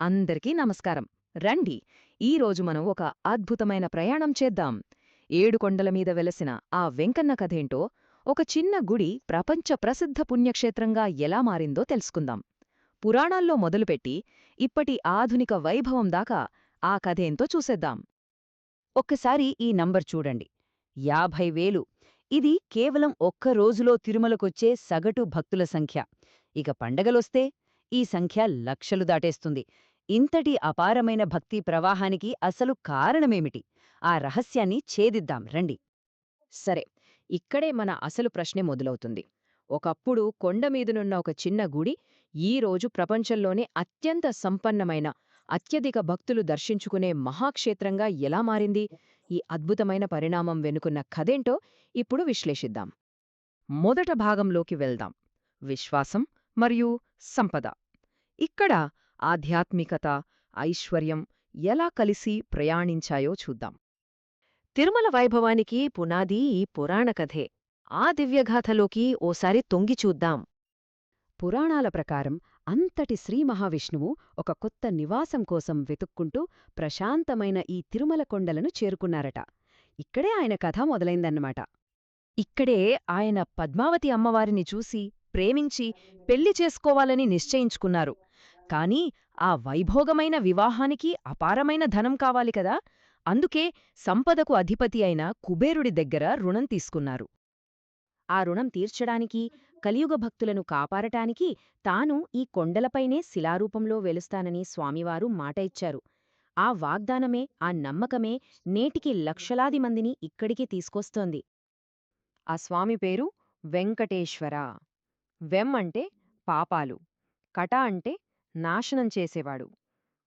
అందరికీ నమస్కారం. రండి ఈరోజు మనం ఒక అద్భుతమైన ప్రయాణం చేద్దాం. ఏడు కొండల మీద వెలసిన ఆ వెంకన్న కథేంటో ఒక చిన్న గుడి ప్రపంచ ప్రసిద్ధ పుణ్యక్షేత్రంగా ఎలా మారిందో తెలుసుకుందాం. పురాణాల్లో మొదలుపెట్టి ఇప్పటి ఆధునిక వైభవం దాకా ఆ కథేంతో చూసేద్దాం. ఒక్కసారి ఈ నంబర్ చూడండి. యాభై వేలు. ఇది కేవలం ఒక్క రోజులో తిరుమలకొచ్చే సగటు భక్తుల సంఖ్య. ఇక పండగలొస్తే ఈ సంఖ్య లక్షలు దాటేస్తుంది. ఇంతటి అపారమైన భక్తి ప్రవాహానికి అసలు కారణమేమిటి? ఆ రహస్యాన్ని ఛేదిద్దాం రండి. సరే ఇక్కడే మన అసలు ప్రశ్నే మొదలవుతుంది. ఒకప్పుడు కొండమీదనున్న ఒక చిన్న గుడి ఈ రోజు ప్రపంచంలోనే అత్యంత సంపన్నమైన అత్యధిక భక్తులు దర్శించుకునే మహాక్షేత్రంగా ఎలా మారింది? ఈ అద్భుతమైన పరిణామం వెనుకున్న కథేంటో ఇప్పుడు విశ్లేషిద్దాం. మొదట భాగంలోకి వెళ్దాం. విశ్వాసం మరియు సంపద. ఇక్కడ ఆధ్యాత్మికత ఐశ్వర్యం ఎలా కలిసి ప్రయాణించాయో చూద్దాం. తిరుమల వైభవానికి పునాది ఈ పురాణకథే ఆ దివ్యగాథలోకి ఓసారి తొంగి చూద్దాం. పురాణాల ప్రకారం అంతటి శ్రీ మహావిష్ణువు ఒక కొత్త నివాసం కోసం వెతుక్కుంటూ ప్రశాంతమైన ఈ తిరుమల కొండలను చేరుకున్నారట. ఇక్కడే ఆయన కథ మొదలైందన్నమాట. ఇక్కడే ఆయన పద్మావతి అమ్మవారిని చూసి ప్రేమించి పెళ్ళి చేసుకోవాలని నిశ్చయించుకున్నారు. కాని ఆ వైభోగమైన వివాహానికి అపారమైన ధనం కావాలి కదా. అందుకే సంపదకు అధిపతి అయిన కుబేరుడి దగ్గర రుణం తీసుకున్నారు. ఆ రుణం తీర్చడానికి కలియుగ భక్తులను కాపాడటానికి తాను ఈ కొండలపైనే శిలారూపంలో వెలుస్తానని స్వామివారు మాట ఇచ్చారు. ఆ వాగ్దానమే ఆ నమ్మకమే నేటికి లక్షలాది మందిని ఇక్కడికి తీసుకొస్తోంది. ఆ స్వామి పేరు వెంకటేశ్వర. వెం అంటే పాపాలు కట అంటే నాశనం చేసేవాడు.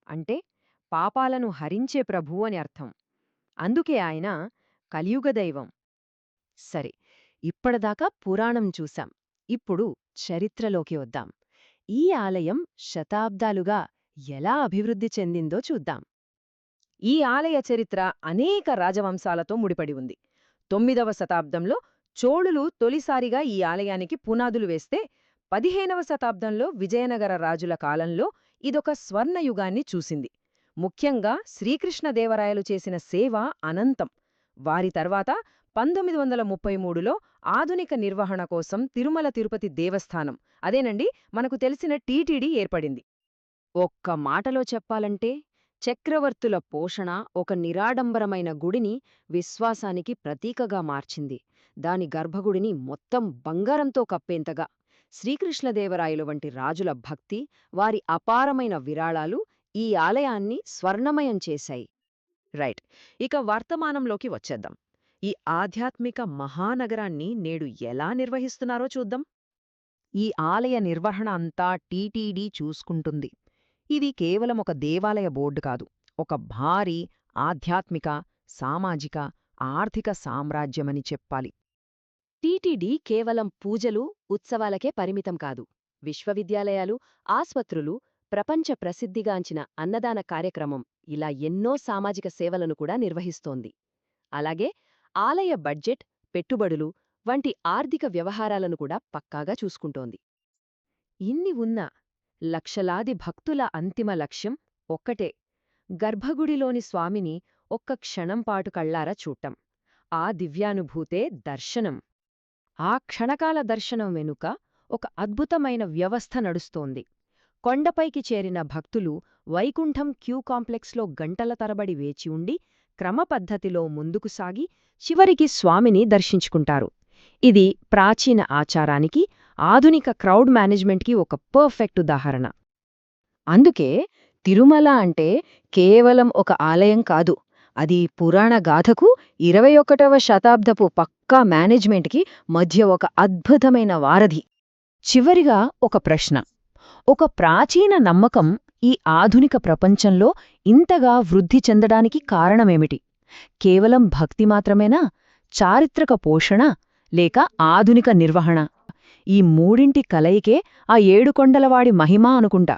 అంటే పాపాలను హరించే ప్రభు అని అర్థం. అందుకే ఆయన కలియుగ దైవం. సరే ఇప్పటిదాకా పురాణం చూశాం. ఇప్పుడు చరిత్రలోకి వద్దాం. ఈ ఆలయం శతాబ్దాలుగా ఎలా అభివృద్ధి చెందిందో చూద్దాం. ఈ ఆలయ చరిత్ర అనేక రాజవంశాలతో ముడిపడి ఉంది. తొమ్మిదవ శతాబ్దంలో చోళులు తొలిసారిగా ఈ ఆలయానికి పునాదులు వేస్తే పదిహేనవ శతాబ్దంలో విజయనగర రాజుల కాలంలో ఇదొక స్వర్ణయుగాన్ని చూసింది. ముఖ్యంగా శ్రీకృష్ణదేవరాయలు చేసిన సేవ అనంతం. వారి తర్వాత పంతొమ్మిది వందల ముప్పై మూడులో ఆధునిక నిర్వహణ కోసం తిరుమల తిరుపతి దేవస్థానం అదేనండి మనకు తెలిసిన టీటీడీ ఏర్పడింది. ఒక్క మాటలో చెప్పాలంటే చక్రవర్తుల పోషణ ఒక నిరాడంబరమైన గుడిని విశ్వాసానికి ప్రతీకగా మార్చింది. దాని గర్భగుడిని మొత్తం బంగారంతో కప్పేంతగా శ్రీకృష్ణదేవరాయలు వంటి రాజుల భక్తి వారి అపారమైన విరాళాలు ఈ ఆలయాన్ని స్వర్ణమయం చేశాయి. రైట్. ఇక వర్తమానంలోకి వచ్చేద్దాం. ఈ ఆధ్యాత్మిక మహానగరాన్ని నేడు ఎలా నిర్వహిస్తున్నారో చూద్దాం. ఈ ఆలయ నిర్వహణ అంతా టీటీడీ చూసుకుంటుంది. ఇది కేవలం ఒక దేవాలయ బోర్డు కాదు ఒక భారీ ఆధ్యాత్మిక సామాజిక ఆర్థిక సామ్రాజ్యమని చెప్పాలి. టీటీడీ కేవలం పూజలు ఉత్సవాలకే పరిమితం కాదు. విశ్వవిద్యాలయాలు ఆస్పత్రులు ప్రపంచ ప్రసిద్ధిగాంచిన అన్నదాన కార్యక్రమం ఇలా ఎన్నో సామాజిక సేవలను కూడా నిర్వహిస్తోంది. అలాగే ఆలయ బడ్జెట్ పెట్టుబడులు వంటి ఆర్థిక వ్యవహారాలను కూడా పక్కాగా చూసుకుంటోంది. ఇన్ని ఉన్నా లక్షలాది భక్తుల అంతిమ లక్ష్యం ఒక్కటే గర్భగుడిలోని స్వామిని ఒక్క క్షణంపాటు కళ్ళారా చూట్టం ఆ దివ్యానుభూతే దర్శనం. ఆ క్షణకాల దర్శనం వెనుక ఒక అద్భుతమైన వ్యవస్థ నడుస్తోంది. కొండపైకి చేరిన భక్తులు వైకుంఠం క్యూ కాంప్లెక్స్లో గంటల తరబడి వేచి ఉండి క్రమపద్ధతిలో ముందుకు సాగి చివరికి స్వామిని దర్శించుకుంటారు. ఇది ప్రాచీన ఆచారానికి ఆధునిక క్రౌడ్ మేనేజ్మెంట్కి ఒక పర్ఫెక్ట్ ఉదాహరణ. అందుకే తిరుమల అంటే కేవలం ఒక ఆలయం కాదు. అది పురాణ గాథకు ఇరవై ఒకటవ శతాబ్దపు పక్కా మేనేజ్మెంట్కి మధ్య ఒక అద్భుతమైన వారధి. చివరిగా ఒక ప్రశ్న. ఒక ప్రాచీన నమ్మకం ఈ ఆధునిక ప్రపంచంలో ఇంతగా వృద్ధి చెందడానికి కారణమేమిటి? కేవలం భక్తి మాత్రమేనా? చారిత్రక పోషణ లేక ఆధునిక నిర్వహణ? ఈ మూడింటి కలయికే ఆ ఏడుకొండలవాడి మహిమ అనుకుంటా.